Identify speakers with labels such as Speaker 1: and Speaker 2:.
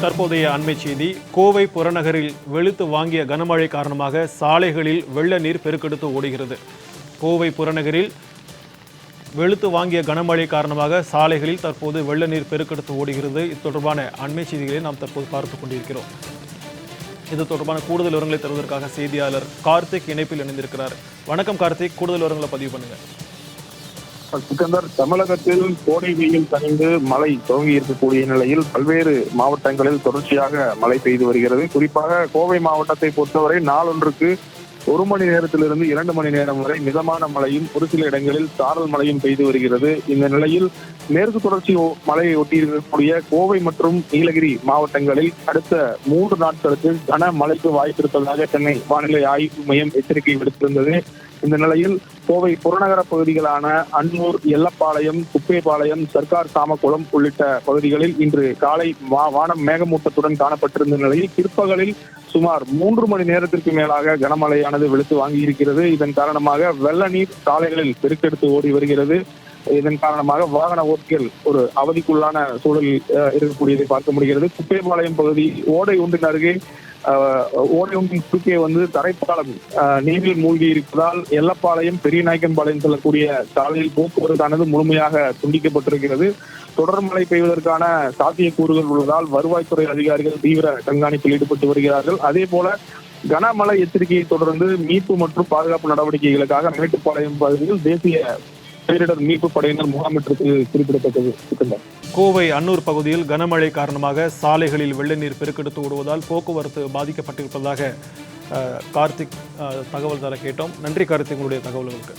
Speaker 1: தற்போதைய அண்மை செய்தி கோவை புறநகரில் வெளுத்து வாங்கிய கனமழை காரணமாக சாலைகளில் வெள்ள நீர் பெருக்கெடுத்து ஓடுகிறது. கோவை புறநகரில் வெளுத்து வாங்கிய கனமழை காரணமாக சாலைகளில் தற்போது வெள்ள நீர் பெருக்கெடுத்து ஓடுகிறது. இது தொடர்பான அண்மை செய்திகளை நாம் தற்போது பார்த்துக் கொண்டிருக்கிறோம். இது தொடர்பான கூடுதல் விவரங்களை தருவதற்காக செய்தியாளர் கார்த்திக் இணைப்பில் இணைந்திருக்கிறார். வணக்கம் கார்த்திக். கூடுதல் விவரங்களை பதிவு பண்ணுங்க.
Speaker 2: சிக்கந்தர் தமிழகத்தில் கோடை வெயில் தணிந்து மழை துவங்கி இருக்கக்கூடிய நிலையில் பல்வேறு மாவட்டங்களில் தொடர்ச்சியாக மழை பெய்து வருகிறது. குறிப்பாக கோவை மாவட்டத்தை பொறுத்தவரை நாளொன்றுக்கு ஒரு மணி நேரத்திலிருந்து இரண்டு மணி நேரம் வரை மிதமான மழையும் ஒரு சில இடங்களில் சாரல் மழையும் பெய்து வருகிறது. இந்த நிலையில் மேற்கு தொடர்ச்சி மழையை ஒட்டியிருக்கக்கூடிய கோவை மற்றும் நீலகிரி மாவட்டங்களில் அடுத்த மூன்று நாட்களுக்கு கனமழைக்கு வாய்ப்பு இருப்பதாக சென்னை வானிலை ஆய்வு மையம் எச்சரிக்கை விடுத்திருந்தது. இந்த நிலையில் கோவை புறநகர பகுதிகளான அன்னூர் எல்லப்பாளையம் குப்பேபாளையம் சர்க்கார் சாமக்குளம் உள்ளிட்ட பகுதிகளில் இன்று காலை வானம் மேகமூட்டத்துடன் காணப்பட்டிருந்த நிலையில் பிற்பகலில் சுமார் மூன்று மணி நேரத்திற்கு மேலாக கனமழையானது வெளுத்து வாங்கியிருக்கிறது. இதன் காரணமாக வெள்ள நீர் சாலைகளில் பெருக்கெடுத்து ஓடி வருகிறது. இதன் காரணமாக வாகன ஓட்டிகள் ஒரு அவதிக்குள்ளான சூழலில் அஹ், இருக்கக்கூடியதை பார்க்க முடிகிறது. குப்பைபாளையம் பகுதி ஓடை ஒன்றின் அருகே ஓடை ஒன்றின் குறுக்கே வந்து தரைப்பாலம் அஹ், நீரில் மூழ்கி இருப்பதால் எல்லப்பாளையம் பெரியநாயக்கன்பாளையம் செல்லக்கூடிய சாலையில் போக்குவரத்தானது முழுமையாக துண்டிக்கப்பட்டிருக்கிறது. தொடர் மழை பெய்வதற்கான சாத்தியக்கூறுகள் உள்ளதால் வருவாய்த்துறை அதிகாரிகள் தீவிர கண்காணிப்பில் ஈடுபட்டு வருகிறார்கள். அதே போல கனமழை எச்சரிக்கையை தொடர்ந்து மீட்பு மற்றும் பாதுகாப்பு நடவடிக்கைகளுக்காக மேட்டுப்பாளையம் பகுதியில் தேசிய பேரிடர் மீட்பு படையினர் முகாமிட்டிருக்கு குறிப்பிடத்தக்கது.
Speaker 1: கோவை அன்னூர் பகுதியில் கனமழை காரணமாக சாலைகளில் வெள்ள நீர் பெருக்கெடுத்து ஓடுவதால் போக்குவரத்து பாதிக்கப்பட்டிருப்பதாக கார்த்திக் தகவல் தர கேட்டோம். நன்றி கார்த்திக் உங்களுடைய தகவல்களுக்கு.